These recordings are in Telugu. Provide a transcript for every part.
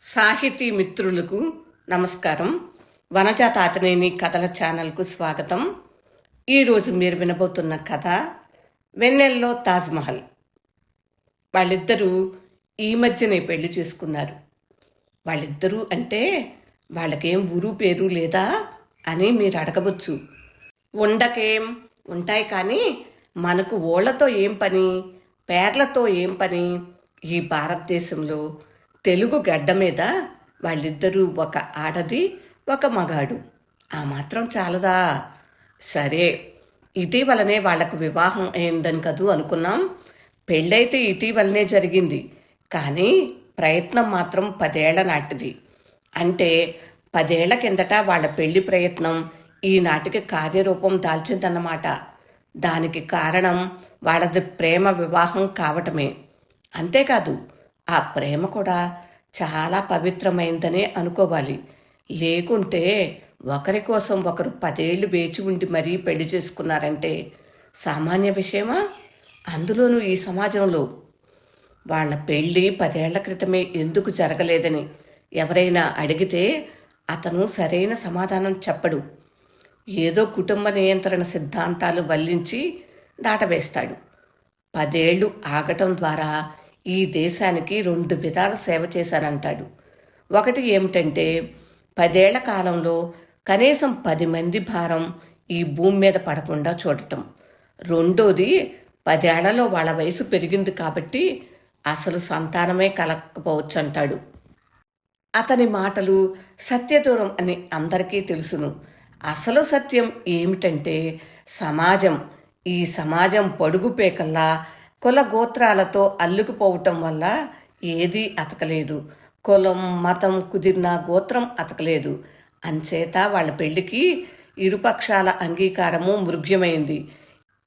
సాహితీ మిత్రులకు నమస్కారం. వనజా తాతనేని కథల ఛానల్కు స్వాగతం. ఈరోజు మీరు వినబోతున్న కథ వెన్నెల్లో తాజ్మహల్. వాళ్ళిద్దరూ ఈ మధ్యనే పెళ్ళి చేసుకున్నారు. వాళ్ళిద్దరూ అంటే వాళ్ళకేం ఊరు పేరు లేదా అని మీరు అడగవచ్చు. ఉండకేం ఉంటాయి కానీ మనకు ఓళ్ళతో ఏం పని పేర్లతో ఏం పని ఈ భారతదేశంలో తెలుగు గడ్డ మీద వాళ్ళిద్దరూ ఒక ఆడది ఒక మగాడు. ఆ మాత్రం చాలదా? సరే ఇటీవలనే వాళ్ళకు వివాహం అయిందని కదూ అనుకున్నాం. పెళ్ళైతే ఇటీవలనే జరిగింది. కానీ ప్రయత్నం మాత్రం పదేళ్ళ నాటిది. అంటే పదేళ్ళ కిందట వాళ్ళ పెళ్ళి ప్రయత్నం ఈనాటికి కార్యరూపం దాల్చిందన్నమాట. దానికి కారణం వాళ్ళది ప్రేమ వివాహం కావటమే. అంతేకాదు ఆ ప్రేమ కూడా చాలా పవిత్రమైందనే అనుకోవాలి. లేకుంటే ఒకరి కోసం ఒకరు పదేళ్ళు వేచి ఉండి మరీ పెళ్ళి చేసుకున్నారంటే సామాన్య విషయమా? అందులోనూ ఈ సమాజంలో వాళ్ళ పెళ్ళి పదేళ్ళ క్రితమే ఎందుకు జరగలేదని ఎవరైనా అడిగితే అతను సరైన సమాధానం చెప్పడు. ఏదో కుటుంబ నియంత్రణ సిద్ధాంతాలు వల్లించి దాటవేస్తాడు. పదేళ్ళు ఆగటం ద్వారా ఈ దేశానికి రెండు విధాల సేవ చేశానంటాడు. ఒకటి ఏమిటంటే పదేళ్ళ కాలంలో కనీసం పది మంది భారం ఈ భూమి మీద పడకుండా చూడటం. రెండోది పదేళ్ళలో వాళ్ళ వయసు పెరిగింది కాబట్టి అసలు సంతానమే కలగకపోవచ్చు అంటాడు అతని మాటలు సత్యదూరం అని అందరికీ తెలుసును. అసలు సత్యం ఏమిటంటే సమాజం. ఈ సమాజం పొడుగు పేకల్లా కుల గోత్రాలతో అల్లుకుపోవటం వల్ల ఏదీ అతకలేదు. కులం మతం కుదిరిన గోత్రం అతకలేదు. అంచేత వాళ్ళ పెళ్ళికి ఇరుపక్షాల అంగీకారము మృగ్యమైంది.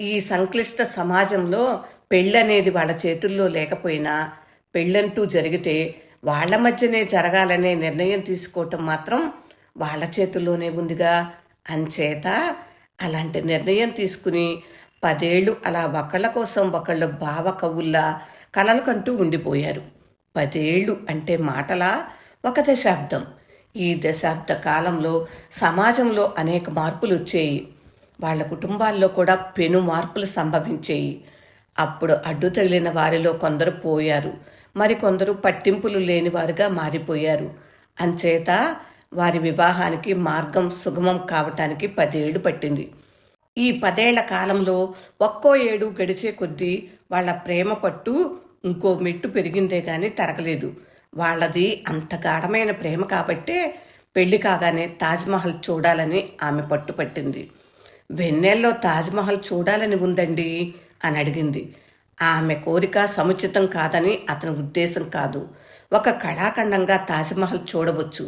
ఈ సంక్లిష్ట సమాజంలో పెళ్ళనేది వాళ్ళ చేతుల్లో లేకపోయినా పెళ్ళంటూ జరిగితే వాళ్ళ మధ్యనే జరగాలనే నిర్ణయం తీసుకోవటం మాత్రం వాళ్ళ చేతుల్లోనే ఉందిగా. అంచేత అలాంటి నిర్ణయం తీసుకుని పదేళ్ళు అలా ఒకళ్ళ కోసం ఒకళ్ళు భావ కవుల్లా కలలు కంటూ ఉండిపోయారు. పదేళ్ళు అంటే మాటలా? ఒక దశాబ్దం. ఈ దశాబ్ద కాలంలో సమాజంలో అనేక మార్పులు వచ్చాయి వాళ్ళ కుటుంబాల్లో కూడా పెను మార్పులు సంభవించాయి. అప్పుడు అడ్డు తగిలిన వారిలో కొందరు పోయారు. మరికొందరు పట్టింపులు లేని వారుగా మారిపోయారు. అంచేత వారి వివాహానికి మార్గం సుగమం కావటానికి పదేళ్ళు పట్టింది. ఈ పదేళ్ళ కాలంలో ఒక్కో ఏడు గడిచే కొద్దీ వాళ్ళ ప్రేమ పట్టు ఇంకో మెట్టు పెరిగిందే కానీ తరగలేదు. వాళ్ళది అంత గాఢమైన ప్రేమ కాబట్టే పెళ్ళి కాగానే తాజ్మహల్ చూడాలని ఆమె పట్టుపట్టింది వెన్నెల్లో తాజ్మహల్ చూడాలని ఉందండి అని అడిగింది. ఆమె కోరిక సముచితం కాదని అతని ఉద్దేశం కాదు. ఒక కళాఖండంగా తాజ్మహల్ చూడవచ్చు.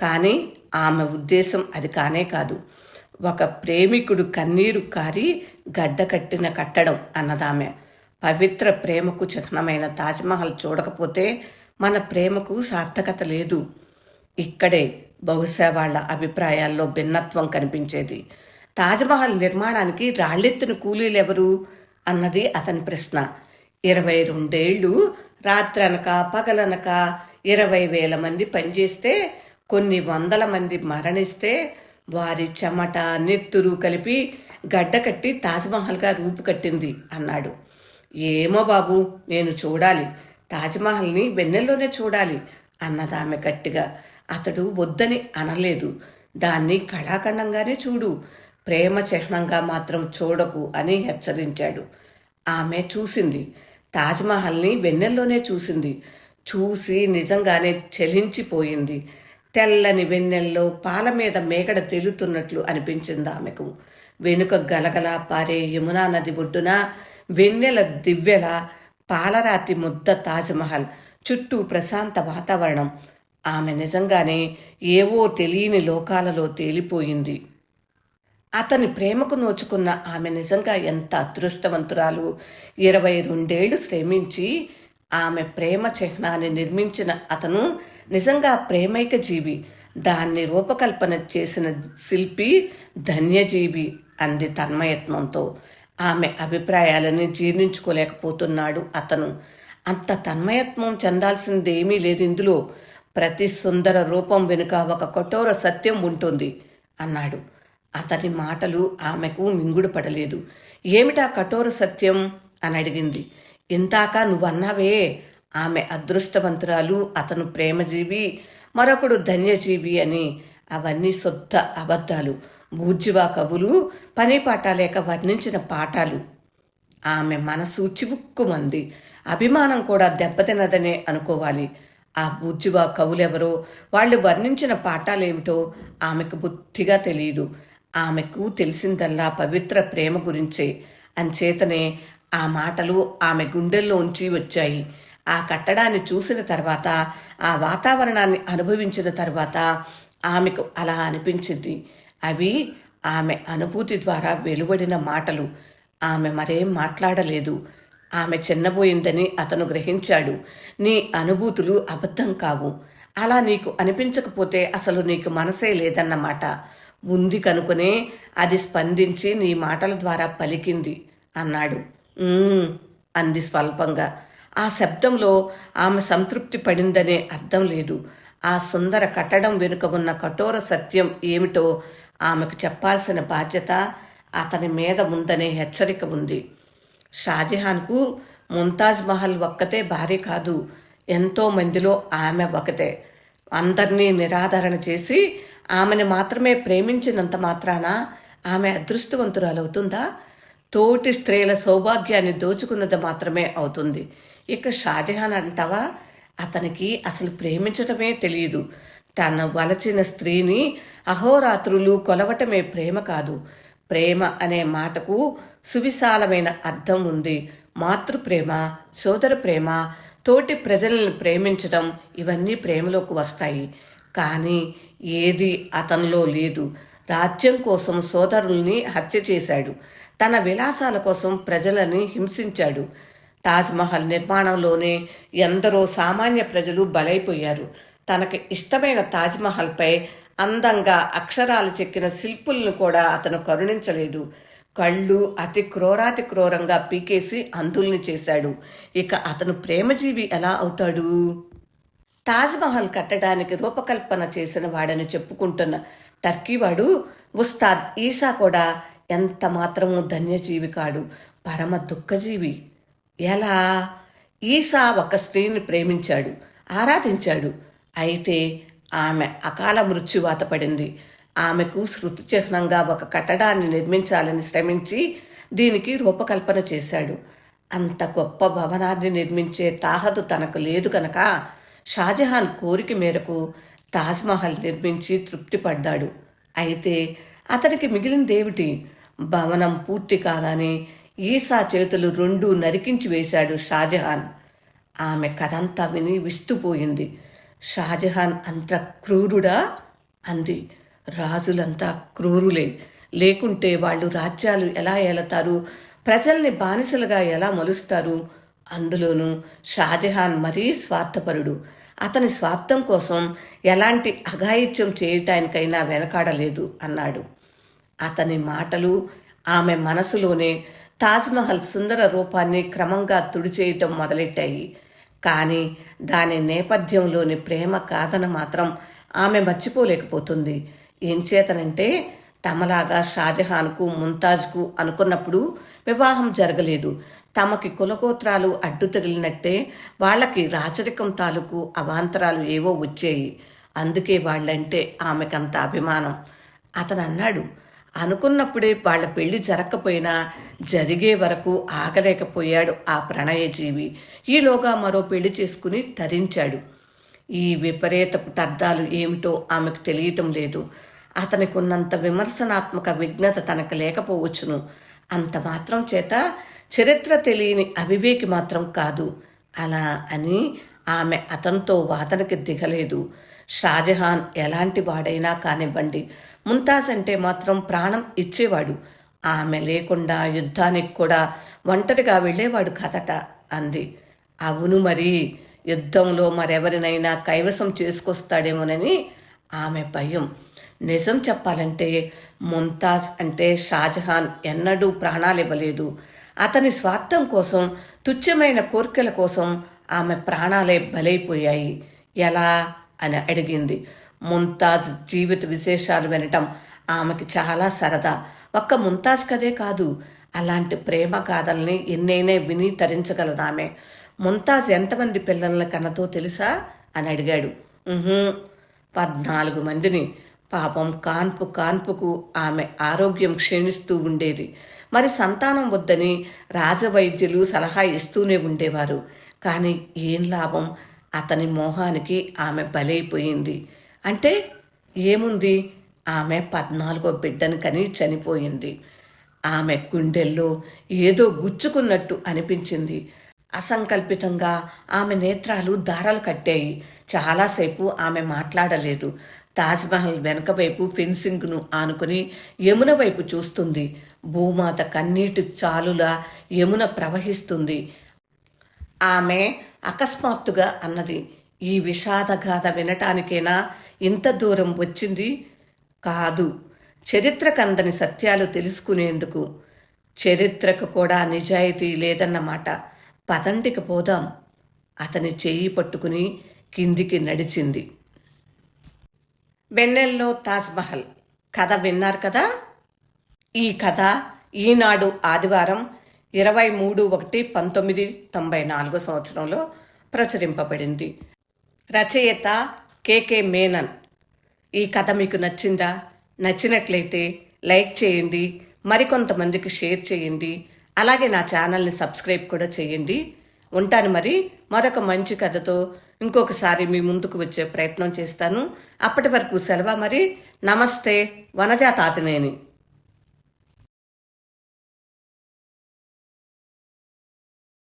కానీ ఆమె ఉద్దేశం అది కానే కాదు. ఒక ప్రేమికుడు కన్నీరు కారి గడ్డ కట్టిన కట్టడం అన్నదామె. పవిత్ర ప్రేమకు చిహ్నమైన తాజ్మహల్ చూడకపోతే మన ప్రేమకు సార్థకత లేదు. ఇక్కడే బహుశా వాళ్ళ అభిప్రాయాల్లో భిన్నత్వం కనిపించేది. తాజ్మహల్ నిర్మాణానికి రాళ్ళెత్తిన కూలీలెవరు? అన్నది అతని ప్రశ్న. ఇరవై రెండేళ్ళు రాత్రనక పగలనక ఇరవై వేల మంది పనిచేస్తే కొన్ని వందల మంది మరణిస్తే వారి చెమట నెత్తురు కలిపి గడ్డ కట్టి తాజ్మహల్గా రూపుకట్టింది అన్నాడు. ఏమో బాబు నేను చూడాలి. తాజ్మహల్ని వెన్నెల్లోనే చూడాలి అన్నదామె గట్టిగా. అతడు వద్దని అనలేదు. దాన్ని కళాఖండంగానే చూడు. ప్రేమ చిహ్నంగా మాత్రం చూడకు అని హెచ్చరించాడు. ఆమె చూసింది. తాజ్మహల్ని వెన్నెల్లోనే చూసింది. చూసి నిజంగానే చెలించిపోయింది. తెల్లని వెన్నెల్లో పాల మీద మేకడ తేలుతున్నట్లు అనిపించింది ఆమెకు. వెనుక గలగల పారే యమునా నది ఒడ్డున వెన్నెల దివ్యల పాలరాతి ముద్ద తాజ్మహల్ చుట్టూ ప్రశాంత వాతావరణం. ఆమె నిజంగానే ఏవో తెలియని లోకాలలో తేలిపోయింది. అతని ప్రేమకు నోచుకున్న ఆమె నిజంగా ఎంత అదృష్టవంతురాలు. ఇరవై రెండేళ్ళు శ్రమించి ఆమె ప్రేమ చిహ్నాన్ని నిర్మించిన అతను నిజంగా ప్రేమైక జీవి. దాన్ని రూపకల్పన చేసిన శిల్పి ధన్యజీవి అంది తన్మయత్నంతో ఆమె అభిప్రాయాలని జీర్ణించుకోలేకపోతున్నాడు అతను. అంత తన్మయత్వం చెందాల్సిందేమీ లేదు ఇందులో. ప్రతి సుందర రూపం వెనుక ఒక కఠోర సత్యం ఉంటుంది అన్నాడు. అతని మాటలు ఆమెకు మింగుడు పడలేదు. ఏమిటా కఠోర సత్యం? అని అడిగింది. ఇంతాక నువ్వన్నావే ఆమె అదృష్టవంతురాలు అతను ప్రేమజీవి మరొకడు ధన్యజీవి అని అవన్నీ సొత్త అబద్ధాలు. బూర్జువా కవులు పని పాట లేక వర్ణించిన పాఠాలు. ఆమె మనసు చివుక్కుమంది. అభిమానం కూడా దెబ్బతినదనే అనుకోవాలి. ఆ బూర్జువా కవులెవరో వాళ్ళు వర్ణించిన పాఠాలేమిటో ఆమెకు బుద్ధిగా తెలియదు ఆమెకు తెలిసిందల్లా పవిత్ర ప్రేమ గురించే. అంచేతనే ఆ మాటలు ఆమె గుండెల్లో ఉంచి వచ్చాయి. ఆ కట్టడాన్ని చూసిన తర్వాత ఆ వాతావరణాన్ని అనుభవించిన తర్వాత ఆమెకు అలా అనిపించింది. అవి ఆమె అనుభూతి ద్వారా వెలువడిన మాటలు. ఆమె మరేం మాట్లాడలేదు. ఆమె చిన్నబోయిందని అతను గ్రహించాడు. నీ అనుభూతులు అబద్ధం కావు. అలా నీకు అనిపించకపోతే అసలు నీకు మనసే లేదన్నమాట. ఉంది కనుకనే అది స్పందించి నీ మాటల ద్వారా పలికింది అన్నాడు. అంది స్వల్పంగా. ఆ శబ్దంలో ఆమె సంతృప్తి పడిందనే అర్థం లేదు. ఆ సుందర కట్టడం వెనుక ఉన్న కఠోర సత్యం ఏమిటో ఆమెకు చెప్పాల్సిన బాధ్యత అతని మీద ఉందనే హెచ్చరిక ఉంది. షాజహాన్కు ముంతాజ్ మహల్ ఒక్కతే భార్య కాదు ఎంతో మందిలో ఆమె ఒకతే. అందరినీ నిరాదరణ చేసి ఆమెను మాత్రమే ప్రేమించినంత మాత్రాన ఆమె అదృష్టవంతురాలవుతుందా? తోటి స్త్రీల సౌభాగ్యాన్ని దోచుకున్నది మాత్రమే అవుతుంది. ఇక షాజహాన్ అంటావా? అతనికి అసలు ప్రేమించటమే తెలియదు తన వలచిన స్త్రీని అహోరాత్రులు కొలవటమే ప్రేమ కాదు. ప్రేమ అనే మాటకు సువిశాలమైన అర్థం ఉంది. మాతృప్రేమ సోదర ప్రేమ తోటి ప్రజలను ప్రేమించడం ఇవన్నీ ప్రేమలోకి వస్తాయి. కానీ ఏది అతనిలో లేదు. రాజ్యం కోసం సోదరుల్ని హత్య చేశాడు. తన విలాసాల కోసం ప్రజలని హింసించాడు. తాజ్మహల్ నిర్మాణంలోనే ఎందరో సామాన్య ప్రజలు బలైపోయారు. తనకి ఇష్టమైన తాజ్మహల్పై అందంగా అక్షరాలు చెక్కిన శిల్పులను కూడా అతను కరుణించలేదు. కళ్ళు అతి క్రోరాతి క్రోరంగా పీకేసి అంధుల్ని చేశాడు. ఇక అతను ప్రేమజీవి ఎలా అవుతాడు? తాజ్మహల్ కట్టడానికి రూపకల్పన చేసిన వాడని చెప్పుకుంటున్న టర్కీవాడు ఉస్తాద్ ఈసా కూడా ఎంత మాత్రము ధన్యజీవి కాడు. పరమ దుఃఖజీవి. ఎలా? ఈసా ఒక స్త్రీని ప్రేమించాడు ఆరాధించాడు. అయితే ఆమె అకాల మృత్యువాత పడింది. ఆమెకు శృతి చిహ్నంగా ఒక కట్టడాన్ని నిర్మించాలని శ్రమించి దీనికి రూపకల్పన చేశాడు. అంత గొప్ప భవనాన్ని నిర్మించే తాహదు తనకు లేదు కనుక షాజహాన్ కోరిక మేరకు తాజ్మహల్ నిర్మించి తృప్తిపడ్డాడు. అయితే అతనికి మిగిలినదేమిటి భవనం పూర్తి కాగానే ఈసా చేతులు రెండు నరికించి వేశాడు షాజహాన్. ఆమె కథంతా విని విస్తుపోయింది షాజహాన్ అంత క్రూరుడా? అంది. రాజులంతా క్రూరులే. లేకుంటే వాళ్ళు రాజ్యాలు ఎలా ఏలతారు? ప్రజల్ని బానిసలుగా ఎలా మలుస్తారు? అందులోనూ షాజహాన్ మరీ స్వార్థపరుడు. అతని స్వార్థం కోసం ఎలాంటి అఘాయిత్యం చేయటానికైనా వెనకాడలేదు అన్నాడు. అతని మాటలు ఆమె మనసులోనే తాజ్మహల్ సుందర రూపాన్ని క్రమంగా తుడిచేయటం మొదలెట్టాయి. కానీ దాని నేపథ్యంలోని ప్రేమ కాదన మాత్రం ఆమె మర్చిపోలేకపోతుంది. ఏం చేతనంటే తమలాగా షాజహాన్కు ముంతాజ్కు అనుకున్నప్పుడు వివాహం జరగలేదు. తమకి కులగోత్రాలు అడ్డు తగిలినట్టే వాళ్ళకి రాచరికం తాలూకు అవాంతరాలు ఏవో వచ్చాయి. అందుకే వాళ్ళంటే ఆమెకంత అభిమానం. అతను అన్నాడు అనుకున్నప్పుడే వాళ్ళ పెళ్ళి జరగకపోయినా జరిగే వరకు ఆగలేకపోయాడు ఆ ప్రణయజీవి. ఈలోగా మరో పెళ్ళి చేసుకుని తరించాడు. ఈ విపరీతపు అర్థాలు ఏమిటో ఆమెకు తెలియటం లేదు. అతనికి ఉన్నంత విమర్శనాత్మక విఘ్నత తనకు లేకపోవచ్చును. అంత మాత్రం చేత చరిత్ర తెలియని అవివేకి మాత్రం కాదు. అలా అని ఆమె అతనితో వాదనకి దిగలేదు. షాజహాన్ ఎలాంటి వాడైనా కానివ్వండి. ముంతాజ్ అంటే మాత్రం ప్రాణం ఇచ్చేవాడు. ఆమె లేకుండా యుద్ధానికి కూడా ఒంటరిగా వెళ్ళేవాడు కదట అంది. అవును మరి యుద్ధంలో మరెవరినైనా కైవసం చేసుకొస్తాడేమోనని ఆమె భయం. నిజం చెప్పాలంటే ముంతాజ్ అంటే షాజహాన్ ఎన్నడూ ప్రాణాలు ఇవ్వలేదు అతని స్వార్థం కోసం తుచ్చమైన కోరికల కోసం ఆమె ప్రాణాలే బలైపోయాయి. ఎలా? అని అడిగింది. ముంతాజ్ జీవిత విశేషాలు వినటం ఆమెకి చాలా సరదా. ఒక్క ముంతాజ్ కదే కాదు అలాంటి ప్రేమ గాథల్ని ఎన్నైనా విని తరించగలదు ఆమె. ముంతాజ్ ఎంతమంది పిల్లల్ని కన్నతో తెలుసా? అని అడిగాడు. పద్నాలుగు మందిని. పాపం కాన్పు కాన్పుకు ఆమె ఆరోగ్యం క్షీణిస్తూ ఉండేది. మరి సంతానం వద్దని రాజవైద్యులు సలహా ఇస్తూనే ఉండేవారు. కానీ ఏం లాభం? అతని మోహానికి ఆమె బలైపోయింది. అంటే ఏముంది? ఆమె పద్నాలుగో బిడ్డని కని చనిపోయింది. ఆమె గుండెల్లో ఏదో గుచ్చుకున్నట్టు అనిపించింది. అసంకల్పితంగా ఆమె నేత్రాలు దారాలు కట్టాయి. చాలాసేపు ఆమె మాట్లాడలేదు. తాజ్మహల్ వెనక వైపు ఫెన్సింగ్ను ఆనుకుని యమున వైపు చూస్తుంది. భూమాత కన్నీటి చాలులా యమున ప్రవహిస్తుంది. ఆమె అకస్మాత్తుగా అన్నది. ఈ విషాదగాథ వినటానికేనా? ఇంత దూరం వచ్చింది? కాదు. చరిత్రకందని సత్యాలు తెలుసుకునేందుకు చరిత్రకు కూడా నిజాయితీ లేదన్నమాట పదండికి పోదాం. అతని చేయి పట్టుకుని కిందికి నడిచింది. వెన్నెల్లో తాజ్మహల్ కథ విన్నారు కదా? ఈ కథ ఈనాడు ఆదివారం ఇరవై మూడు ఒకటి పంతొమ్మిది తొంభై నాలుగో సంవత్సరంలో ప్రచురింపబడింది. రచయిత కేకే మేనన్. ఈ కథ మీకు నచ్చిందా? నచ్చినట్లయితే లైక్ చేయండి మరికొంతమందికి షేర్ చేయండి అలాగే నా ఛానల్ని సబ్స్క్రైబ్ కూడా చేయండి. ఉంటాను మరి మరొక మంచి కథతో ఇంకొకసారి మీ ముందుకు వచ్చే ప్రయత్నం చేస్తాను. అప్పటి వరకు సెలవు మరి. నమస్తే వనజా తాతినేని